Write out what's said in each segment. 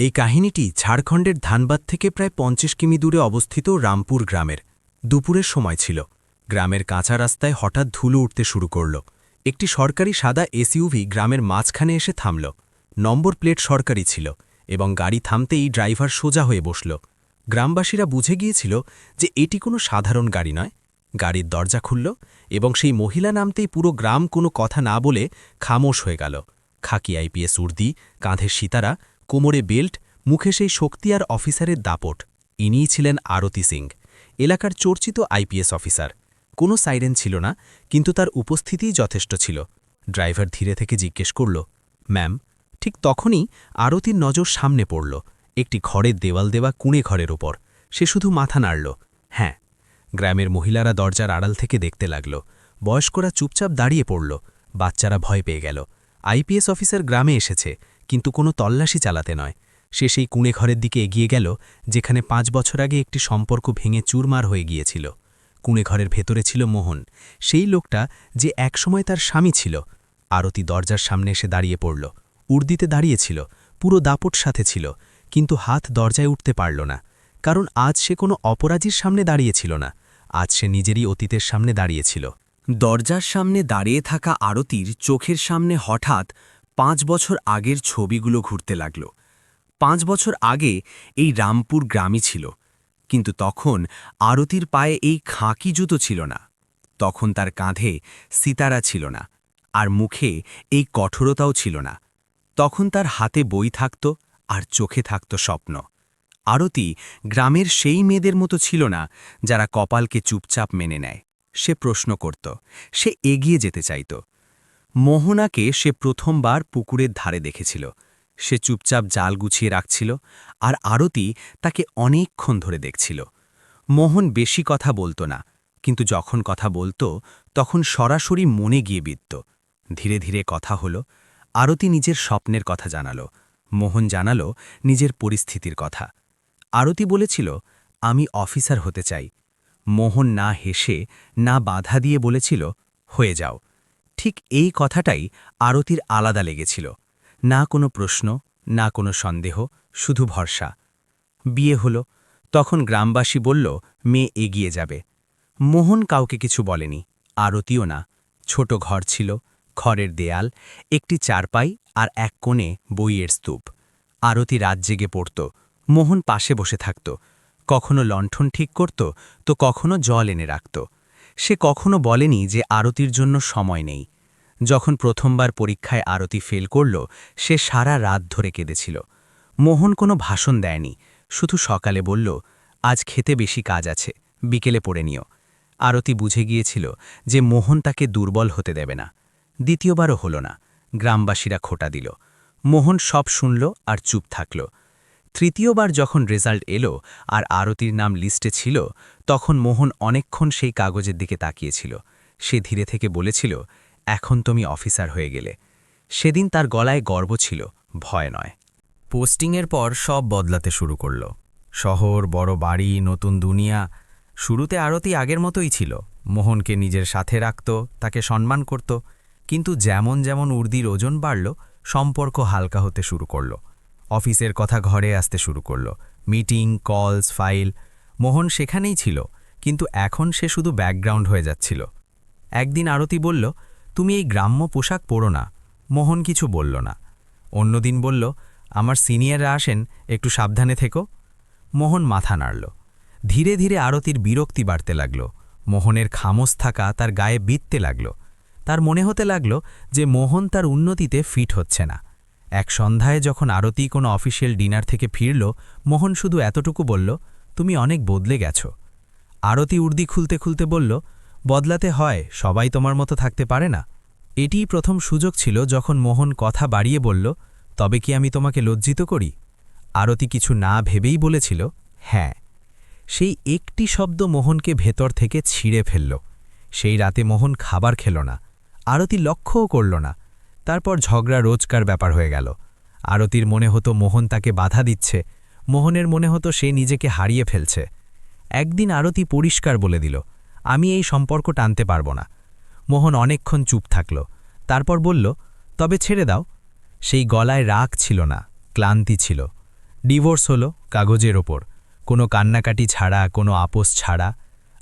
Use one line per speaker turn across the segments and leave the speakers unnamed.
এই কাহিনীটি ঝাড়খণ্ডের ধানবাদ থেকে প্রায় পঞ্চাশ কিমি দূরে অবস্থিত রামপুর গ্রামের। দুপুরের সময় ছিল। গ্রামের কাঁচা রাস্তায় হঠাৎ ধুলো উঠতে শুরু করল। একটি সরকারি সাদা এসইউভি গ্রামের মাঝখানে এসে থামল। নম্বর প্লেট সরকারি ছিল এবং গাড়ি থামতেই ড্রাইভার সোজা হয়ে বসল। গ্রামবাসীরা বুঝে গিয়েছিল যে এটি কোনো সাধারণ গাড়ি নয়। গাড়ির দরজা খুলল এবং সেই মহিলা নামতেই পুরো গ্রাম কোনো কথা না বলে খামোশ হয়ে গেল। খাকি আইপিএস উর্দি কাঁধে সীতারা কোমরে বেল্ট, মুখে সেই শক্তি আর অফিসারের দাপট। ইনিই ছিলেন আরতি সিং, এলাকার চর্চিত আইপিএস অফিসার। কোনো সাইরেন ছিল না, কিন্তু তার উপস্থিতিই যথেষ্ট ছিল। ড্রাইভার ধীরে থেকে জিজ্ঞেস করল, ম্যাম, ঠিক তখনই আরতির নজর সামনে পড়ল, একটি ঘরের দেওয়াল দেওয়া কুঁড়ে ঘরের ওপর সে শুধু মাথা নাড়ল হ্যাঁ। গ্রামের মহিলারা দরজার আড়াল থেকে দেখতে লাগল, বয়স্করা চুপচাপ দাঁড়িয়ে পড়ল, বাচ্চারা ভয় পেয়ে গেল। আইপিএস অফিসার গ্রামে এসেছে কিন্তু কোনো তল্লাশি চালাতে নয়। সে সেই কুঁড়ে ঘরের দিকে এগিয়ে গেল, যেখানে পাঁচ বছর আগে একটি সম্পর্ক ভেঙে চুরমার হয়ে গিয়েছিল। কুঁড়ে ঘরের ভেতরে ছিল মোহন। সেই লোকটা যে একসময় তার স্বামী ছিল। আরতি দরজার সামনে এসে দাঁড়িয়ে পড়ল। উর্দিতে দাঁড়িয়েছিল। পুরো দাপট সাথে ছিল। কিন্তু হাত দরজায় উঠতে পারল না। কারণ আজ সে কোনো অপরাধীর সামনে দাঁড়িয়েছিল না। আজ সে নিজেরই অতীতের সামনে দাঁড়িয়েছিল। দরজার সামনে দাঁড়িয়ে থাকা আরতির চোখের সামনে হঠাৎ পাঁচ বছর আগের ছবিগুলো ঘুরতে লাগল। পাঁচ বছর আগে এই রামপুর গ্রামই ছিল, কিন্তু তখন আরতির পায়ে এই খাঁকি জুতো ছিল না। তখন তার কাঁধে সিতারা ছিল না, আর মুখে এই কঠোরতাও ছিল না। তখন তার হাতে বই থাকত আর চোখে থাকত স্বপ্ন। আরতি গ্রামের সেই মেয়েদের মতো ছিল না যারা কপালকে চুপচাপ মেনে নেয়। সে প্রশ্ন করত, সে এগিয়ে যেতে চাইত। মোহনাকে সে প্রথমবার পুকুরের ধারে দেখেছিল। সে চুপচাপ জাল গুছিয়ে রাখছিল আর আরতি তাকে অনেকক্ষণ ধরে দেখছিল। মোহন বেশি কথা বলতো না, কিন্তু যখন কথা বলতো, তখন সরাসরি মনে গিয়ে বিত্ত ধীরে ধীরে কথা হলো, আরতি নিজের স্বপ্নের কথা জানালো, মোহন জানালো নিজের পরিস্থিতির কথা। আরতি বলেছিল, আমি অফিসার হতে চাই। মোহন না হেসে, না বাধা দিয়ে বলেছিল, হয়ে যাও। ঠিক এই কথাটাই আরতির আলাদা লেগেছিল। না কোনো প্রশ্ন, না কোনো সন্দেহ, শুধু ভরসা। বিয়ে হল, তখন গ্রামবাসী বলল, মেয়ে এগিয়ে যাবে। মোহন কাউকে কিছু বলেনি, আরতিও না। ছোট ঘর ছিল ঘরের দেয়াল, একটি চারপাই আর এক কোণে বইয়ের স্তূপ। আরতি রাত জেগে পড়ত, মোহন পাশে বসে থাকত। কখনো লণ্ঠন ঠিক করত, তো কখনো জল এনে রাখত। সে কখনো বলেনি যে আরতির জন্য সময় নেই। যখন প্রথমবার পরীক্ষায় আরতি ফেল করল, সে সারা রাত ধরে কেঁদেছিল। মোহন কোনো ভাষণ দেয়নি, শুধু সকালে বলল, আজ খেতে বেশি কাজ আছে, বিকেলে পড়ে নিও। আরতি বুঝে গিয়েছিল যে মোহন তাকে দুর্বল হতে দেবে না। দ্বিতীয়বারও হল না, গ্রামবাসীরা খোটা দিল। মোহন সব শুনল আর চুপ থাকল। তৃতীয়বার যখন রেজাল্ট এলো আর আরতির নাম লিস্টে ছিল, তখন মোহন অনেকক্ষণ সেই কাগজের দিকে তাকিয়েছিল। সে ধীরে থেকে বলেছিল এখন তুমি অফিসার হয়ে গেলে। সেদিন তার গলায় গর্ব ছিল, ভয় নয়। পোস্টিংয়ের পর সব বদলাতে শুরু করল। শহর, বড় বাড়ি, নতুন দুনিয়া, শুরুতে আরতি আগের মতোই ছিল। মোহনকে নিজের সাথে রাখত, তাকে সম্মান করত, কিন্তু যেমন যেমন উর্দির ওজন বাড়ল, সম্পর্ক হালকা হতে শুরু করল। অফিসের কথা ঘরে আসতে শুরু করল। মিটিং, কলস, ফাইল, মোহন সেখানেই ছিল, কিন্তু এখন সে শুধু ব্যাকগ্রাউন্ড হয়ে যাচ্ছিল। একদিন আরতি বলল তুমি এই গ্রাম্য পোশাক পরো না। মোহন কিছু বলল না। অন্যদিন বলল, আমার সিনিয়ররা আসেন, একটু সাবধানে থেকো। মোহন মাথা নাড়ল। ধীরে ধীরে আরতির বিরক্তি বাড়তে লাগল। মোহনের খামোশ থাকা তার গায়ে বিততে লাগল। তার মনে হতে লাগল যে মোহন তার উন্নতিতে ফিট হচ্ছে না। এক সন্ধ্যায় যখন আরতি কোনো অফিসিয়াল ডিনার থেকে ফিরল, মোহন শুধু এতটুকু বলল, তুমি অনেক বদলে গেছ। আরতি উর্দি খুলতে খুলতে বলল বদলাতে হয়, সবাই তোমার মতো থাকতে পারে না। এটিই প্রথম সুযোগ ছিল যখন মোহন কথা বাড়িয়ে বলল, তবে কি আমি তোমাকে লজ্জিত করি? আরতি কিছু না ভেবেই বলেছিল হ্যাঁ। সেই একটি শব্দ মোহনকে ভেতর থেকে ছিঁড়ে ফেলল। সেই রাতে মোহন খাবার খেল না। আরতি লক্ষ্যও করল না। তারপর ঝগড়া রোজকার ব্যাপার হয়ে গেল। আরতির মনে হতো মোহন তাকে বাধা দিচ্ছে। মোহনের মনে হতো সে নিজেকে হারিয়ে ফেলছে। একদিন আরতি পরিষ্কার বলে দিল আমি এই সম্পর্ক টানতে পারব না। মোহন অনেকক্ষণ চুপ থাকল, তারপর বলল, তবে ছেড়ে দাও। সেই গলায় রাগ ছিল না, ক্লান্তি ছিল। ডিভোর্স হলো কাগজের ওপর, কোনো কান্নাকাটি ছাড়া, কোনো আপোষ ছাড়া।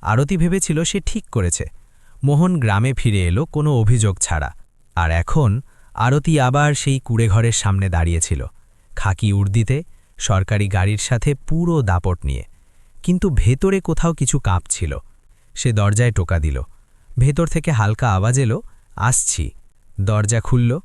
আরতি ভেবেছিল সে ঠিক করেছে। মোহন গ্রামে ফিরে এলো কোনো অভিযোগ ছাড়া। আর এখন আরতি আবার সেই কুড়েঘরের সামনে দাঁড়িয়েছিল, খাকি উর্দিতে, সরকারি গাড়ির সাথে পুরো দাপট নিয়ে। কিন্তু ভেতরে কোথাও কিছু কাঁপছিল। সে দরজায় টোকা দিল। ভেতর থেকে হালকা আওয়াজ এলো, আসছি। দরজা খুলল।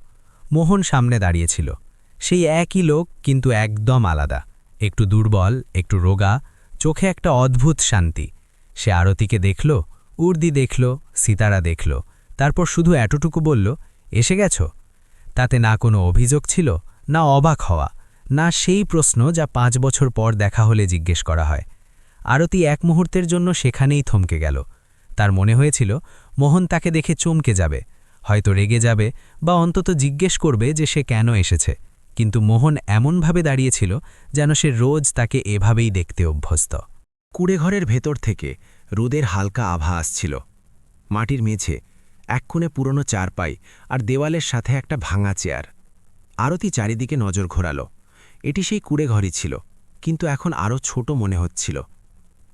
মোহন সামনে দাঁড়িয়েছিল। সেই একই লোক কিন্তু একদম আলাদা। একটু দুর্বল, একটু রোগা, চোখে একটা অদ্ভুত শান্তি। সে আরতিকে দেখল, উর্দি দেখল, সিতারা দেখল, তারপর শুধু এতটুকু বলল, এসে গেছ? তাতে না কোনো অভিযোগ ছিল, না অবাক হওয়া, না সেই প্রশ্ন যা পাঁচ বছর পর দেখা হলে জিজ্ঞেস করা হয়। আরতি এক মুহূর্তের জন্য সেখানেই থমকে গেল। তার মনে হয়েছিল, মোহন তাকে দেখে চমকে যাবে। হয়তো রেগে যাবে বা অন্তত জিজ্ঞেস করবে যে সে কেন এসেছে। কিন্তু মোহন এমনভাবে দাঁড়িয়েছিল যেন সে রোজ তাকে এভাবেই দেখতে অভ্যস্ত। কুড়েঘরের ভেতর থেকে রোদের হালকা আভা আসছিল। মাটির মেঝে এক পুরনো চারপাই আর দেওয়ালের সাথে একটা ভাঙা চেয়ার। আরতি চারিদিকে নজর ঘোরাল। এটি সেই কুড়েঘরই ছিল, কিন্তু এখন আরও ছোট মনে হচ্ছিল।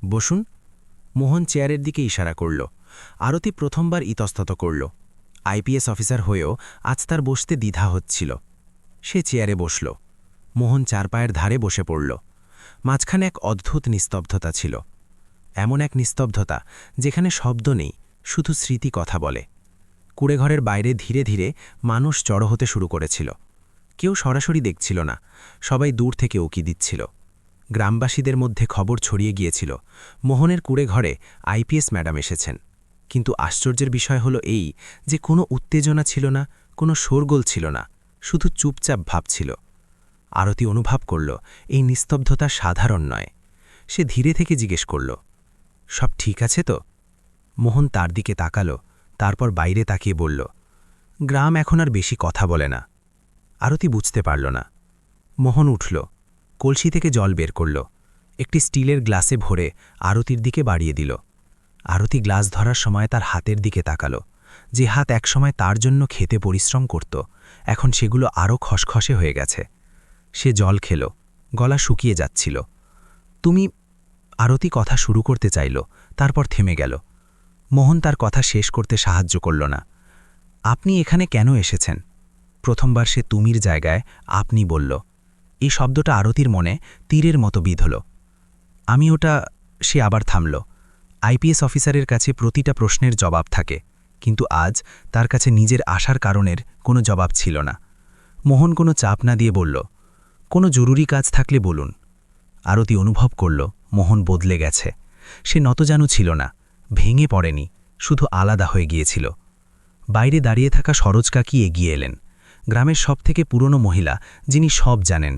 বসুন। মোহন চেয়ারের দিকে ইশারা করল। আরতি প্রথমবার ইতস্তত করল। আইপিএস অফিসার হয়েও আজ তার বসতে দ্বিধা হচ্ছিল। সে চেয়ারে বসল। মোহন চারপায়ের ধারে বসে পড়ল। মাঝখানে এক অদ্ভুত নিস্তব্ধতা ছিল। এমন এক নিস্তব্ধতা যেখানে শব্দ নেই, শুধু স্মৃতি কথা বলে। কুড়েঘরের বাইরে ধীরে ধীরে মানুষ জড়ো হতে শুরু করেছিল। কেউ সরাসরি দেখছিল না। সবাই দূর থেকে উকি দিচ্ছিল। গ্রামবাসীদের মধ্যে খবর ছড়িয়ে গিয়েছিল, মোহনের কুড়ে ঘরে আইপিএস ম্যাডাম এসেছেন। কিন্তু আশ্চর্যের বিষয় হলো এই যে কোনো উত্তেজনা ছিল না, কোনো শোরগোল ছিল না, শুধু চুপচাপ ভাব ছিল। আরতি অনুভব করল, এই নিস্তব্ধতা সাধারণ নয়। সে ধীরে থেকে জিজ্ঞেস করল, সব ঠিক আছে তো? মোহন তার দিকে তাকালো, তারপর বাইরে তাকিয়ে বলল, গ্রাম এখন আর বেশি কথা বলে না। আরতি বুঝতে পারল না। মোহন উঠল কলসি থেকে জল বের করল। একটি স্টিলের গ্লাসে ভরে আরতির দিকে বাড়িয়ে দিল। আরতি গ্লাস ধরার সময় তার হাতের দিকে তাকালো, যে হাত একসময় তার জন্য খেতে পরিশ্রম করত, এখন সেগুলো আরও খসখসে হয়ে গেছে। সে জল খেল, গলা শুকিয়ে যাচ্ছিল। তুমি আরতি কথা শুরু করতে চাইল, তারপর থেমে গেল। মোহন তার কথা শেষ করতে সাহায্য করল না। আপনি এখানে কেন এসেছেন? প্রথমবার সে তুমির জায়গায় আপনি বলল এই শব্দটা আরতির মনে তীরের মতো বিধল আমি ওটা, সে আবার থামল। আইপিএস অফিসারের কাছে প্রতিটা প্রশ্নের জবাব থাকে, কিন্তু আজ তার কাছে নিজের আসার কারণের কোনো জবাব ছিল না। মোহন কোনো চাপ না দিয়ে বলল, কোনো জরুরি কাজ থাকলে বলুন। আরতি অনুভব করল, মোহন বদলে গেছে। সে নতজানু ছিল না, ভেঙে পড়েনি, শুধু আলাদা হয়ে গিয়েছিল। বাইরে দাঁড়িয়ে থাকা সরোজ কাকি এগিয়ে এলেন। গ্রামের সবথেকে পুরনো মহিলা, যিনি সব জানেন।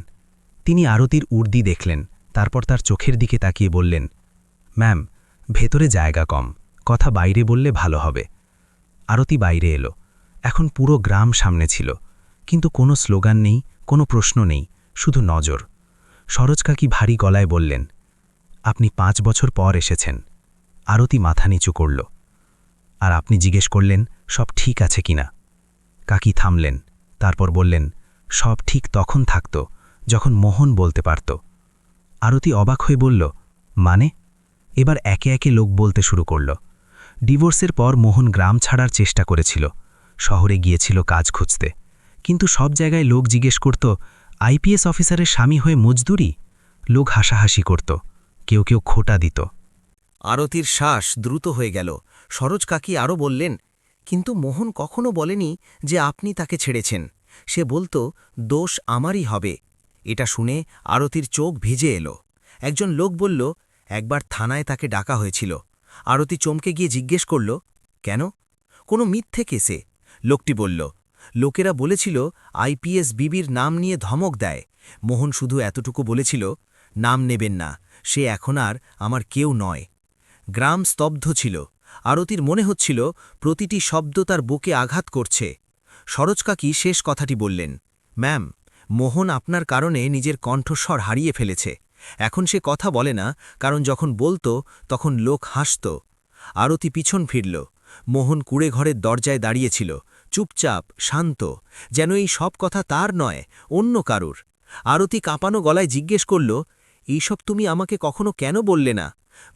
তিনি আরতির উর্দি দেখলেন, তারপর তার চোখের দিকে তাকিয়ে বললেন, ম্যাম, ভেতরে জায়গা কম, কথা বাইরে বললে ভালো হবে। আরতি বাইরে এলো, এখন পুরো গ্রাম সামনে ছিল, কিন্তু কোনো স্লোগান নেই, কোনো প্রশ্ন নেই, শুধু নজর। সরোজ কাকি ভারী গলায় বললেন, আপনি পাঁচ বছর পর এসেছেন। আরতি মাথা নিচু করল, আর আপনি জিজ্ঞেস করলেন, সব ঠিক আছে কিনা? কাকি থামলেন তারপর বললেন, সব ঠিক তখন থাকত যখন মোহন বলতে পারত। আরতি অবাক হয়ে বলল মানে? এবার একে একে লোক বলতে শুরু করল। ডিভোর্সের পর মোহন গ্রাম ছাড়ার চেষ্টা করেছিল, শহরে গিয়েছিল কাজ খুঁজতে। কিন্তু সব জায়গায় লোক জিজ্ঞেস করত, আইপিএস অফিসারের স্বামী হয়ে মজদুরি লোক হাসাহাসি করত, কেউ কেউ খোটা দিত।
আরতির শ্বাস দ্রুত হয়ে গেল। সরোজ কাকি আরও বললেন কিন্তু মোহন কখনো বলেনি যে আপনি তাকে ছেড়েছেন। সে বলতো, দোষ আমারই হবে। এটা শুনে আরতির চোখ ভিজে এলো। একজন লোক বলল, একবার থানায় তাকে ডাকা হয়েছিল। আরতি চমকে গিয়ে জিজ্ঞেস করল, কেন? কোনো মিথ্যে কেসে? লোকটি বলল, লোকেরা বলেছিল আইপিএস বিবির নাম নিয়ে ধমক দেয়। মোহন শুধু এতটুকু বলেছিল, নাম নেবেন না, সে এখন আর আমার কেউ নয়। গ্রাম স্তব্ধ ছিল। আরতির মনে হচ্ছিল প্রতিটি শব্দ তার বুকে আঘাত করছে। সরোজ কাকি শেষ কথাটি বললেন, ম্যাম, মোহন আপনার কারণে নিজের কণ্ঠস্বর হারিয়ে ফেলেছে। এখন সে কথা বলে না, কারণ যখন বলতো, তখন লোক হাসত। আরতি পিছন ফিরল। মোহন কুড়ে ঘরের দরজায় দাঁড়িয়েছিল। চুপচাপ, শান্ত, যেন এই সব কথা তার নয়, অন্য কারুর। আরতি কাঁপানো গলায় জিজ্ঞেস করল, এইসব তুমি আমাকে কখনো কেন বললে না?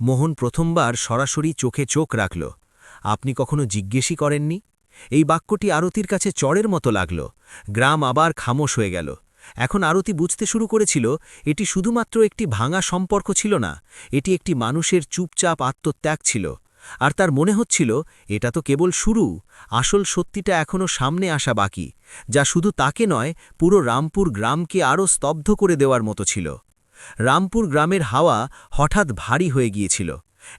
মোহন প্রথমবার সরাসরি চোখে চোখ রাখল। আপনি কখনো জিজ্ঞেসই করেননি? এই বাক্যটি আরতির কাছে চড়ের মতো লাগল। গ্রাম আবার খামোশ হয়ে গেল। এখন আরতি বুঝতে শুরু করেছিল, এটি শুধুমাত্র একটি ভাঙা সম্পর্ক ছিল না, এটি একটি মানুষের চুপচাপ আত্মত্যাগ ছিল। আর তার মনে হচ্ছিল, এটা তো কেবল শুরু, আসল সত্যিটা এখনও সামনে আসা বাকি, যা শুধু তাকে নয়, পুরো রামপুর গ্রামকে আরও স্তব্ধ করে দেওয়ার মতো ছিল। রামপুর গ্রামের হাওয়া হঠাৎ ভারী হয়ে গিয়েছিল।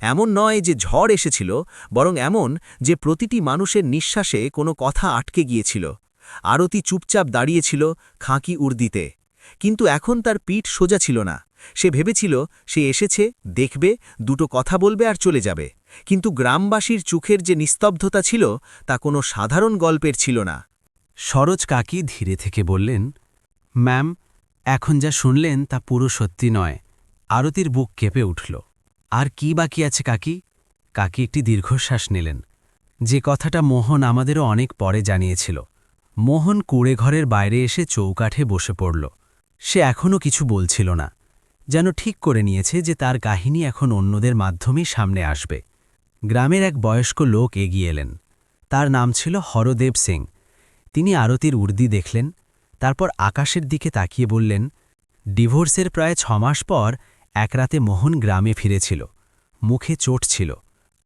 এমন নয় যে ঝড় এসেছিল, বরং এমন যে প্রতিটি মানুষের নিঃশ্বাসে কোনো কথা আটকে গিয়েছিল। আরতি চুপচাপ দাঁড়িয়েছিল খাঁকি উর্দিতে। কিন্তু এখন তার পিঠ সোজা ছিল না। সে ভেবেছিল, সে এসেছে, দেখবে, দুটো কথা বলবে আর চলে যাবে। কিন্তু গ্রামবাসীর চোখের যে নিস্তব্ধতা ছিল, তা কোনো সাধারণ গল্পের ছিল না।
সরোজ কাকি ধীরে থেকে বললেন, ম্যাম এখন যা শুনলেন তা পুরো সত্যি নয়। আরতির বুক কেঁপে উঠল। আর কি বাকি আছে, কাকি? কাকি একটি দীর্ঘশ্বাস নিলেন। যে কথাটা মোহন আমাদেরও অনেক পরে জানিয়েছিল। মোহন কুড়ে ঘরের বাইরে এসে চৌকাঠে বসে পড়ল। সে এখনও কিছু বলছিল না। যেন ঠিক করে নিয়েছে যে তার কাহিনী এখন অন্যদের মাধ্যমেই সামনে আসবে। গ্রামের এক বয়স্ক লোক এগিয়ে এলেন। তার নাম ছিল হরদেব সিং। তিনি আরতির উর্দি দেখলেন। তারপর আকাশের দিকে তাকিয়ে বললেন, ডিভোর্সের প্রায় ছমাস পর এক রাতে মোহন গ্রামে ফিরেছিল। মুখে চোট ছিল।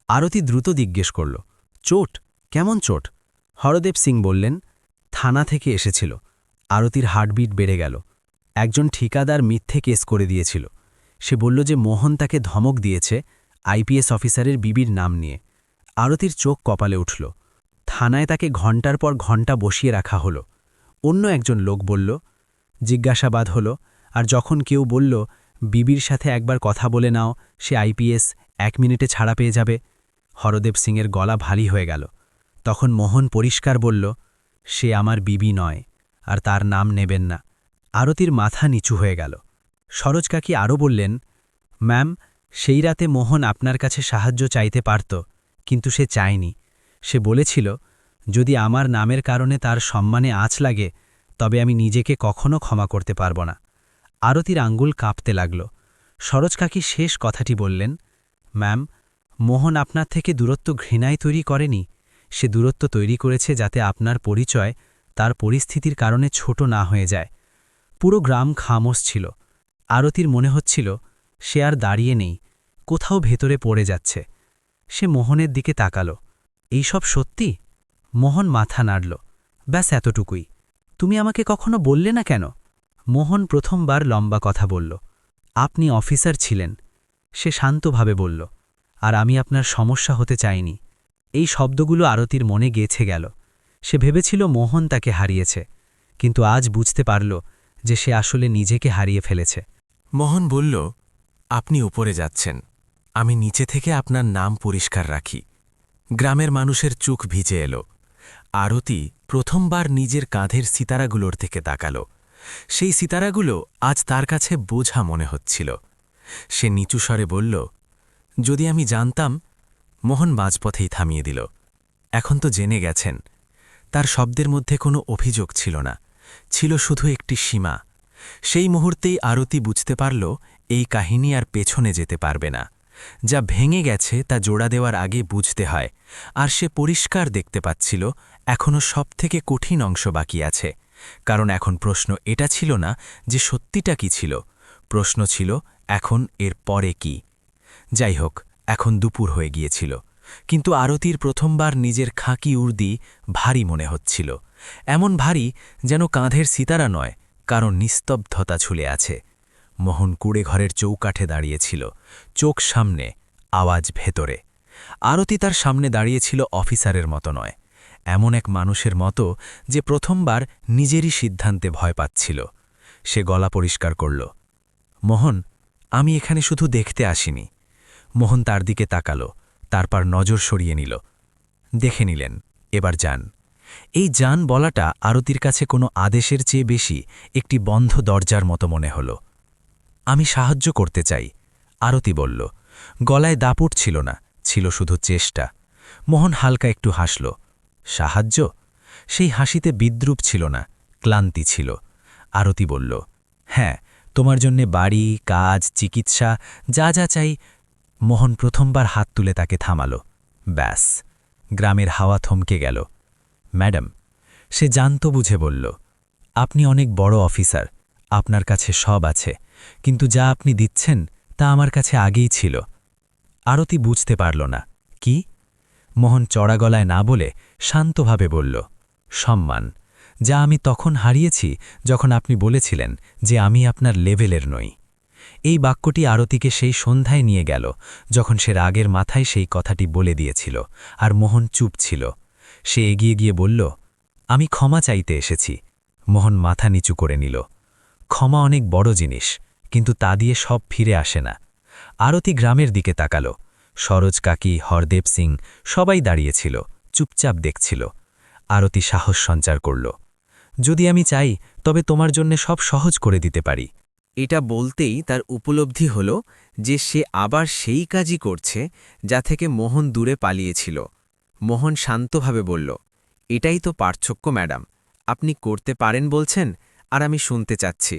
আরতি দ্রুত জিজ্ঞেস করল, চোট? কেমন চোট? হরদেব সিং বললেন, থানা থেকে এসেছিল। আরতির হার্টবিট বেড়ে গেল। একজন ঠিকাদার মিথ্যে কেস করে দিয়েছিল। সে বলল যে মোহন তাকে ধমক দিয়েছে আইপিএস অফিসারের বিবির নাম নিয়ে। আরতির চোখ কপালে উঠল। থানায় তাকে ঘণ্টার পর ঘণ্টা বসিয়ে রাখা হলো। অন্য একজন লোক বলল, জিজ্ঞাসাবাদ হল, আর যখন কেউ বলল, বিবির সাথে একবার কথা বলে নাও, সে আইপিএস এক মিনিটে ছাড়া পেয়ে যাবে। হরদেব সিংয়ের গলা ভারী হয়ে গেল। তখন মোহন পরিষ্কার বলল, সে আমার বিবি নয়, আর তার নাম নেবেন না। আরতির মাথা নিচু হয়ে গেল। সরোজ কাকি আরও বললেন, ম্যাম, সেই রাতে মোহন আপনার কাছে সাহায্য চাইতে পারত, কিন্তু সে চায়নি। সে বলেছিল যদি আমার নামের কারণে তার সম্মানে আঁচ লাগে, তবে আমি নিজেকে কখনো ক্ষমা করতে পারব না। আরতির আঙ্গুল কাঁপতে লাগল। সরোজ কাকি শেষ কথাটি বললেন, ম্যাম, মোহন আপনার থেকে দূরত্ব ঘৃণায় তৈরি করেনি। সে দূরত্ব তৈরি করেছে যাতে আপনার পরিচয় তার পরিস্থিতির কারণে ছোট না হয়ে যায়। পুরো গ্রাম খামোশ ছিল। আরতির মনে হচ্ছিল, সে আর দাঁড়িয়ে নেই, কোথাও ভেতরে পড়ে যাচ্ছে। সে মোহনের দিকে তাকালো। এইসব সত্যি? মোহন মাথা নাড়ল। ব্যাস, এতটুকুই। তুমি আমাকে কখনো বললে না কেন? মোহন প্রথমবার লম্বা কথা বলল। আপনি অফিসার ছিলেন। সে শান্তভাবে বলল। আর আমি আপনার সমস্যা হতে চাইনি। এই শব্দগুলো আরতির মনে গেছে গেল। সে ভেবেছিল মোহন তাকে হারিয়েছে, কিন্তু আজ বুঝতে পারল যে সে আসলে নিজেকে হারিয়ে ফেলেছে।
মোহন বলল, আপনি উপরে যাচ্ছেন। আমি নিচে থেকে আপনার নাম পরিষ্কার রাখি। গ্রামের মানুষের চোখ ভিজে এলো। আরতি প্রথমবার নিজের কাঁধের সিতারাগুলোর থেকে তাকাল। সেই সিতারাগুলো আজ তার কাছে বোঝা মনে হচ্ছিল। সে নিচু স্বরে বলল, যদি আমি জানতাম, মোহন মাঝপথেই থামিয়ে দিল। এখন তো জেনে গেছেন, তার শব্দের মধ্যে কোনো অভিযোগ ছিল না, ছিল শুধু একটি সীমা। সেই মুহূর্তেই আরতি বুঝতে পারল, এই কাহিনী আর পেছনে যেতে পারবে না। যা ভেঙে গেছে তা জোড়া দেওয়ার আগে বুঝতে হয়, আর সে পরিষ্কার দেখতে পাচ্ছিল এখনও সবথেকে কঠিন অংশ বাকি আছে, কারণ এখন প্রশ্ন এটা ছিল না যে সত্যিটা কি ছিল। প্রশ্ন ছিল, এখন এর পরে কি? যাই হোক, এখন দুপুর হয়ে গিয়েছিল, কিন্তু আরতির প্রথমবার নিজের খাঁকি উর্দি ভারী মনে হচ্ছিল। এমন ভারী যেন কাঁধের সিতারা নয়, কারণ নিস্তব্ধতা ছুলে আছে। মোহন কুড়ে ঘরের চৌকাঠে দাঁড়িয়েছিল, চোখ সামনে, আওয়াজ ভেতরে। আরতি তার সামনে দাঁড়িয়েছিল অফিসারের মতো নয়। এমন এক মানুষের মতো যে প্রথমবার নিজেরই সিদ্ধান্তে ভয় পাচ্ছিল। সে গলা পরিষ্কার করল, মোহন, আমি এখানে শুধু দেখতে আসিনি। মোহন তার দিকে তাকালো, তারপর নজর সরিয়ে নিল। দেখে নিলেন, এবার যান। এই যান বলাটা আরতির কাছে কোনো আদেশের চেয়ে বেশি একটি বন্ধ দরজার মতো মনে হল। আমি সাহায্য করতে চাই, আরতি বলল। গলায় দাপুট ছিল না, ছিল শুধু চেষ্টা। মোহন হালকা একটু হাসল। সাহায্য? সেই হাসিতে বিদ্রুপ ছিল না, ক্লান্তি ছিল। আরতি বলল হ্যাঁ তোমার জন্যে বাড়ি, কাজ, চিকিৎসা, যা যা চাই। মোহন প্রথমবার হাত তুলে তাকে থামাল। ব্যাস, গ্রামের হাওয়া থমকে গেল। ম্যাডাম, সে জানত বুঝে বলল, আপনি অনেক বড় অফিসার, আপনার কাছে সব আছে, কিন্তু যা আপনি দিচ্ছেন, তা আমার কাছে আগেই ছিল। আরতি বুঝতে পারল না, কি? মোহন চড়া গলায় না বলে শান্তভাবে বলল, সম্মান, যা আমি তখন হারিয়েছি যখন আপনি বলেছিলেন যে আমি আপনার লেভেলের নই। এই বাক্যটি আরতিকে সেই সন্ধ্যায় নিয়ে গেল, যখন সে রাগের মাথায় সেই কথাটি বলে দিয়েছিল আর মোহন চুপ ছিল। সে এগিয়ে গিয়ে বলল, আমি ক্ষমা চাইতে এসেছি। মোহন মাথা নিচু করে নিল, ক্ষমা অনেক বড় জিনিস, কিন্তু তা দিয়ে সব ফিরে আসে না। আরতি গ্রামের দিকে তাকাল, সরোজ কাকি, হরদেব সিং সবাই দাঁড়িয়েছিল চুপচাপ দেখছিল। আরতি সাহস সঞ্চার করল। যদি আমি চাই, তবে তোমার জন্য সব সহজ করে দিতে পারি।
এটা বলতেই তার উপলব্ধি হল যে সে আবার সেই কাজই করছে যা থেকে মোহন দূরে পালিয়েছিল। মোহন শান্তভাবে বলল, এটাই তো পার্থক্য, ম্যাডাম। আপনি করতে পারেন বলছেন, আর আমি শুনতে চাচ্ছি।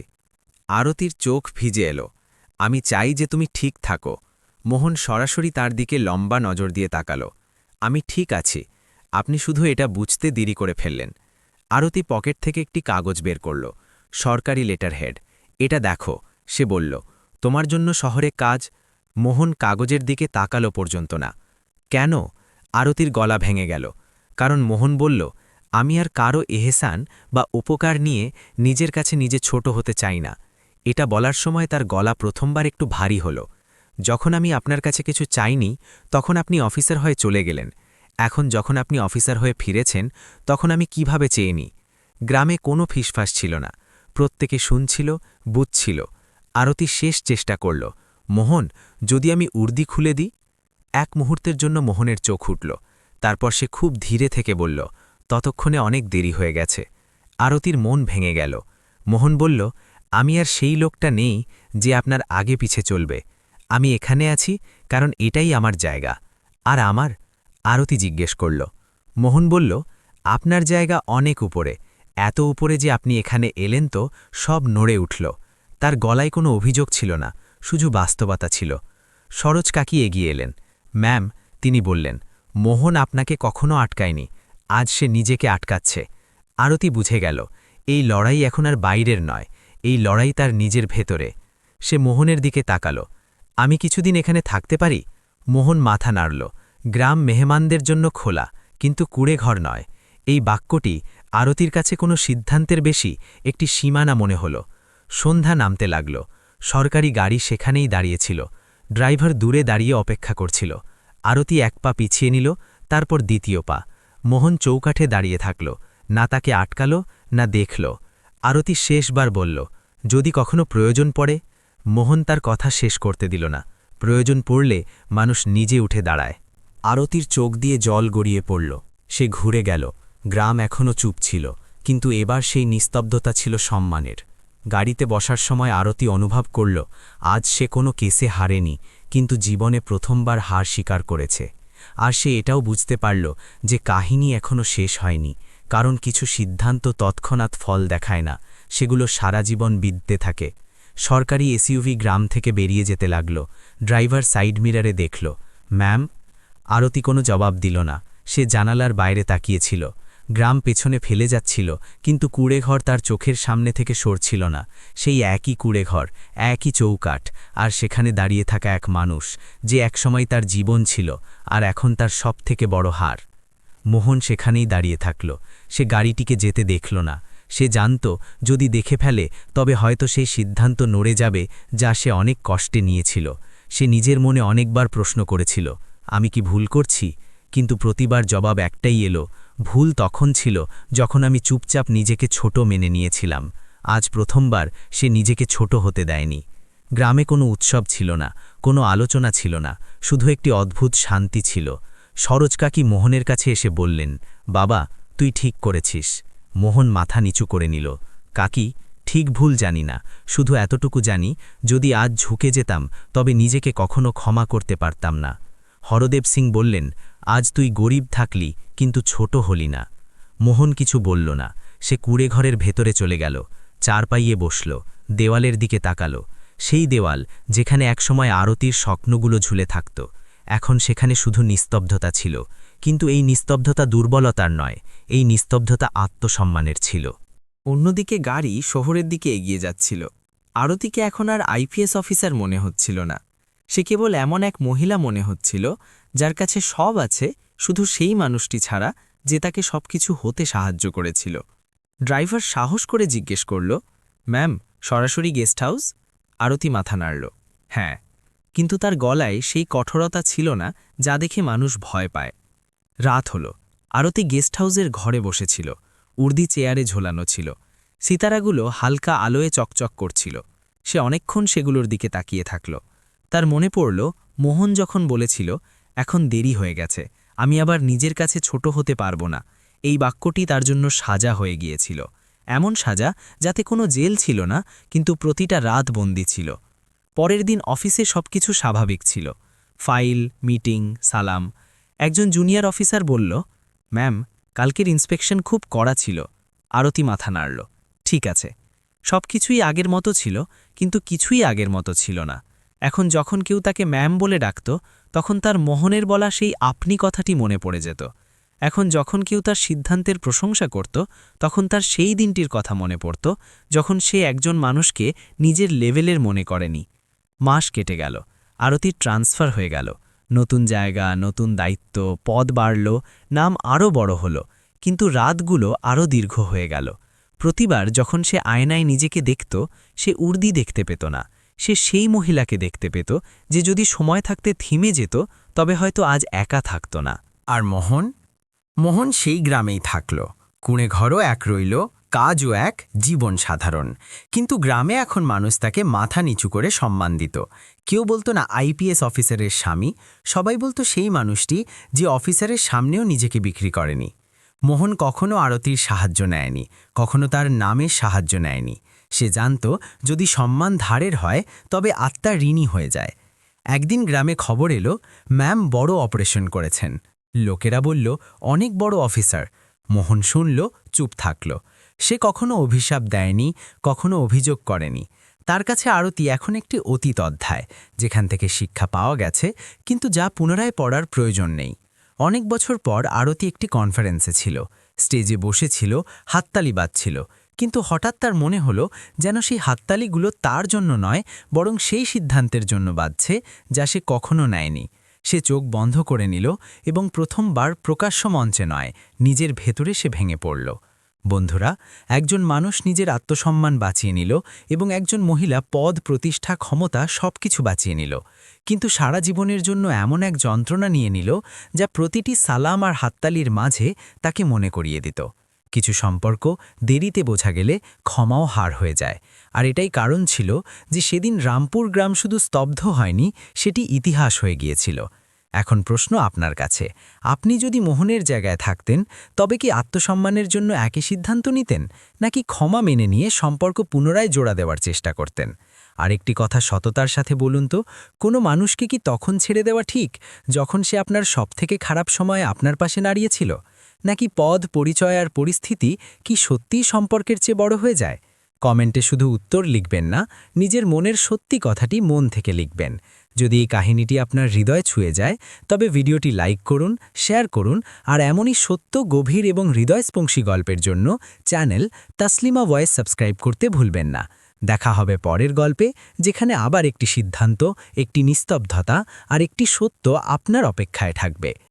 আরতির চোখ ভিজে এলো। আমি চাই যে তুমি ঠিক থাকো। মোহন সরাসরি তার দিকে লম্বা নজর দিয়ে তাকালো। আমি ঠিক আছি। আপনি শুধু এটা বুঝতে দেরি করে ফেললেন। আরতি পকেট থেকে একটি কাগজ বের করল। সরকারি লেটার হেড এটা দেখো, সে বলল, তোমার জন্য শহরে কাজ, মোহন কাগজের দিকে তাকালো পর্যন্ত না। কেন? আরতির গলা ভেঙে গেল। কারণ মোহন বলল, আমি আর কারও এহেসান বা উপকার নিয়ে নিজের কাছে নিজে ছোট হতে চাই না। এটা বলার সময় তার গলা প্রথমবার একটু ভারী হল। যখন আমি আপনার কাছে কিছু চাইনি, তখন আপনি অফিসার হয়ে চলে গেলেন। এখন যখন আপনি অফিসার হয়ে ফিরেছেন, তখন আমি কীভাবে চেয়ে নিই? গ্রামে কোনো ফিসফাস ছিল না। প্রত্যেকে শুনছিল, বুঝছিল। আরতি শেষ চেষ্টা করল। মোহন, যদি আমি উর্দি খুলে দিই? এক মুহূর্তের জন্য মোহনের চোখ উঠল। তারপর সে খুব ধীরে থেকে বলল, ততক্ষণে অনেক দেরি হয়ে গেছে। আরতির মন ভেঙে গেল। মোহন বলল, আমি আর সেই লোকটা নেই যে আপনার আগে পিছে চলবে। আমি এখানে আছি কারণ এটাই আমার জায়গা। আর আমার আরতি জিজ্ঞেস করল। মোহন বলল, আপনার জায়গা অনেক উপরে। এত উপরে যে আপনি এখানে এলেন তো সব নড়ে উঠল। তার গলায় কোনো অভিযোগ ছিল না, শুধু বাস্তবতা ছিল। সরোজ কাকি এগিয়ে এলেন। ম্যাম, তিনি বললেন, মোহন আপনাকে কখনো আটকায়নি। আজ সে নিজেকে আটকাচ্ছে। আরতি বুঝে গেল, এই লড়াই এখন আর বাইরের নয়। এই লড়াই তার নিজের ভেতরে। সে মোহনের দিকে তাকালো। আমি কিছুদিন এখানে থাকতে পারি? মোহন মাথা নাড়ল। গ্রাম মেহমানদের জন্য খোলা, কিন্তু কুড়ে ঘর নয়। এই বাক্যটি আরতির কাছে কোনো সিদ্ধান্তের বেশি একটি সীমানা মনে হল। সন্ধ্যা নামতে লাগল। সরকারি গাড়ি সেখানেই দাঁড়িয়েছিল। ড্রাইভার দূরে দাঁড়িয়ে অপেক্ষা করছিল। আরতি এক পা পিছিয়ে নিল, তারপর দ্বিতীয় পা। মোহন চৌকাঠে দাঁড়িয়ে থাকল। না তাকে আটকাল, না দেখল। আরতি শেষবার বলল, যদি কখনো প্রয়োজন পড়ে? মোহন তার কথা শেষ করতে দিল না। প্রয়োজন পড়লে মানুষ নিজে উঠে দাঁড়ায়। আরতির চোখ দিয়ে জল গড়িয়ে পড়ল। সে ঘুরে গেল। গ্রাম এখনও চুপ ছিল, কিন্তু এবার সেই নিস্তব্ধতা ছিল সম্মানের। গাড়িতে বসার সময় আরতি অনুভব করল, আজ সে কোনো কেসে হারেনি, কিন্তু জীবনে প্রথমবার হার স্বীকার করেছে। আর সে এটাও বুঝতে পারল যে কাহিনী এখনও শেষ হয়নি, কারণ কিছু সিদ্ধান্ত তৎক্ষণাৎ ফল দেখায় না, সেগুলো সারা জীবন বিদ্যে থাকে। সরকারি এসইউভি গ্রাম থেকে বেরিয়ে যেতে লাগল, ড্রাইভার সাইড মিরারে দেখল, ম্যাম আরতি কোনো জবাব দিল না। সে জানালার বাইরে তাকিয়েছিল। গ্রাম পেছনে ফেলে যাচ্ছিল, কিন্তু কুড়েঘর তার চোখের সামনে থেকে সরছিল না। সেই একই কুড়েঘর, একই চৌকাঠ, আর সেখানে দাঁড়িয়ে থাকা এক মানুষ, যে একসময় তার জীবন ছিল, আর এখন তার সব থেকে বড় হার। মোহন সেখানেই দাঁড়িয়ে থাকল। সে গাড়িটিকে যেতে দেখল না। সে জানত, যদি দেখে ফেলে, তবে হয়তো সেই সিদ্ধান্ত নড়ে যাবে, যা সে অনেক কষ্টে নিয়েছিল। সে নিজের মনে অনেকবার প্রশ্ন করেছিল। আমি কি ভুল করছি? কিন্তু প্রতিবার জবাব একটাই এলো, ভুল তখন ছিল যখন আমি চুপচাপ নিজেকে ছোট মেনে নিয়েছিলাম। আজ প্রথমবার সে নিজেকে ছোট হতে দেয়নি। গ্রামে কোনো উৎসব ছিল না, কোনো আলোচনা ছিল না, শুধু একটি অদ্ভুত শান্তি ছিল। সরোজ কাকি মোহনের কাছে এসে বললেন, বাবা, তুই ঠিক করেছিস। মোহন মাথা নিচু করে নিল, কাকি, ঠিক ভুল জানি না, শুধু এতটুকু জানি, যদি আজ ঝুঁকে যেতাম, তবে নিজেকে কখনো ক্ষমা করতে পারতাম না। হরদেব সিং বললেন, আজ তুই গরিব থাকলি, কিন্তু ছোট হলি না। মোহন কিছু বলল না। সে কুড়ে ঘরের ভেতরে চলে গেল,
চার পাইয়ে বসল, দেওয়ালের দিকে তাকালো। সেই দেওয়াল, যেখানে একসময় আরতির স্বপ্নগুলো ঝুলে থাকত, এখন সেখানে শুধু নিস্তব্ধতা ছিল। কিন্তু এই নিস্তব্ধতা দুর্বলতার নয়, এই নিস্তব্ধতা আত্মসম্মানের ছিল।
অন্যদিকে গাড়ি শহরের দিকে এগিয়ে যাচ্ছিল। আরতিকে এখন আর আইপিএস অফিসার মনে হচ্ছিল না। সে কেবল এমন এক মহিলা মনে হচ্ছিল, যার কাছে সব আছে, শুধু সেই মানুষটি ছাড়া, যে তাকে সবকিছু হতে সাহায্য করেছিল। ড্রাইভার সাহস করে জিজ্ঞেস করল, ম্যাম, সরাসরি গেস্ট হাউস? আরতি মাথা নাড়ল হ্যাঁ। কিন্তু তার গলায় সেই কঠোরতা ছিল না, যা দেখে মানুষ ভয় পায়। রাত হল, আরতি গেস্ট হাউসের ঘরে বসেছিল, উর্দি চেয়ারে ঝোলানো ছিল। সিতারাগুলো হালকা আলোয় চকচক করছিল, সে অনেকক্ষণ সেগুলোর দিকে তাকিয়ে থাকল। তার মনে পড়ল, মোহন যখন বলেছিল, এখন দেরি হয়ে গেছে, আমি আবার নিজের কাছে ছোট হতে পারব না। এই বাক্যটি তার জন্য সাজা হয়ে গিয়েছিল। এমন সাজা যাতে কোনো জেল ছিল না, কিন্তু প্রতিটা রাত বন্দি ছিল। পরের দিন অফিসে সবকিছু স্বাভাবিক ছিল। ফাইল, মিটিং, সালাম। একজন জুনিয়র অফিসার বলল, ম্যাম, কালকের ইন্সপেকশন খুব কড়া ছিল। আরতি মাথা নাড়ল। ঠিক আছে। সব কিছুই আগের মতো ছিল, কিন্তু কিছুই আগের মতো ছিল না। এখন যখন কেউ তাকে ম্যাম বলে ডাকত, তখন তার মোহনের বলা সেই আপনি কথাটি মনে পড়ে যেত। এখন যখন কেউ তার সিদ্ধান্তের প্রশংসা করত, তখন তার সেই দিনটির কথা মনে পড়ত, যখন সে একজন মানুষকে নিজের লেভেলের মনে করেনি। মাস কেটে গেল আরতির ট্রান্সফার হয়ে গেল। নতুন জায়গা, নতুন দায়িত্ব, পদ বাড়ল, নাম আরও বড় হল, কিন্তু রাতগুলো আরও দীর্ঘ হয়ে গেল। প্রতিবার যখন সে আয়নায় নিজেকে দেখত, সে উর্দি দেখতে পেত না। সে সেই মহিলাকে দেখতে পেত যে যদি সময় থাকতে থিমে যেত, তবে হয়তো আজ একা থাকত না।
আর মোহন? মোহন সেই গ্রামেই থাকল। কুঁড়ে ঘরও এক রইল, কাজও এক, জীবন সাধারণ। কিন্তু গ্রামে এখন মানুষ তাকে মাথা নিচু করে সম্মান দিত। কেউ বলতো না আইপিএস অফিসারের স্বামী, সবাই বলতো সেই মানুষটি যে অফিসারের সামনেও নিজেকে বিক্রি করেনি। মোহন কখনো আরতির সাহায্য নেয়নি, কখনো তার নামের সাহায্য নেয়নি। সে জানত, যদি সম্মান ধারের হয়, তবে আত্মা ঋণী হয়ে যায়। একদিন গ্রামে খবর এলো, ম্যাম বড় অপারেশন করেছেন। লোকেরা বলল, অনেক বড় অফিসার। মোহন শুনল, চুপ থাকল। সে কখনো অভিশাপ দেয়নি, কখনো অভিযোগ করেনি। তার কাছে আরতি এখন একটি অতীত অধ্যায়, যেখান থেকে শিক্ষা পাওয়া গেছে, কিন্তু যা পুনরায় পড়ার প্রয়োজন নেই। অনেক বছর পর আরতি একটি কনফারেন্সে ছিল। স্টেজে বসেছিল, হাততালি বাজছিল। কিন্তু হঠাৎ তার মনে হলো যেন সেই হাততালিগুলো তার জন্য নয়, বরং সেই সিদ্ধান্তের জন্য বাজছে যা সে কখনো নেয়নি। সে চোখ বন্ধ করে নিল এবং প্রথমবার প্রকাশ্য মঞ্চে নয়, নিজের ভেতরে সে ভেঙে পড়ল। বন্ধুরা, একজন মানুষ নিজের আত্মসম্মান বাঁচিয়ে নিল এবং একজন মহিলা পদ, প্রতিষ্ঠা, ক্ষমতা সবকিছু বাঁচিয়ে নিল। কিন্তু সারা জীবনের জন্য এমন এক যন্ত্রণা নিয়ে নিল যা প্রতিটি সালাম আর হাততালির মাঝে তাকে মনে করিয়ে দিত। কিছু সম্পর্ক দেরিতে বোঝা গেলে ক্ষমাও হার হয়ে যায়। আর এটাই কারণ ছিল যে সেদিন রামপুর গ্রাম শুধু স্তব্ধ হয়নি, সেটি ইতিহাস হয়ে গিয়েছিল। এখন প্রশ্ন আপনার কাছে, আপনি যদি মোহনের জায়গায় থাকতেন, তবে কি আত্মসম্মানের জন্য একই সিদ্ধান্ত নিতেন, নাকি ক্ষমা মেনে নিয়ে সম্পর্ক পুনরায় জোড়া দেওয়ার চেষ্টা করতেন? আরেকটি কথা সততার সাথে বলুন তো, কোনো মানুষকে কি তখন ছেড়ে দেওয়া ঠিক, যখন সে আপনার সবথেকে খারাপ সময়ে আপনার পাশে দাঁড়িয়েছিল? নাকি পদ, পরিচয় আর পরিস্থিতি কি সত্যিই সম্পর্কের চেয়ে বড় হয়ে যায়? কমেন্টে শুধু উত্তর লিখবেন না, নিজের মনের সত্যি কথাটি মন থেকে লিখবেন। যদি এই কাহিনীটি আপনার হৃদয় ছুঁয়ে যায়, তবে ভিডিওটি লাইক করুন, শেয়ার করুন আর এমনই সত্য, গভীর এবং হৃদয়স্পংশী গল্পের জন্য চ্যানেল তাসলিমা ভয়েস সাবস্ক্রাইব করতে ভুলবেন না। দেখা হবে পরের গল্পে, যেখানে আবার একটি সিদ্ধান্ত, একটি নিস্তব্ধতা আর একটি সত্য আপনার অপেক্ষায় থাকবে।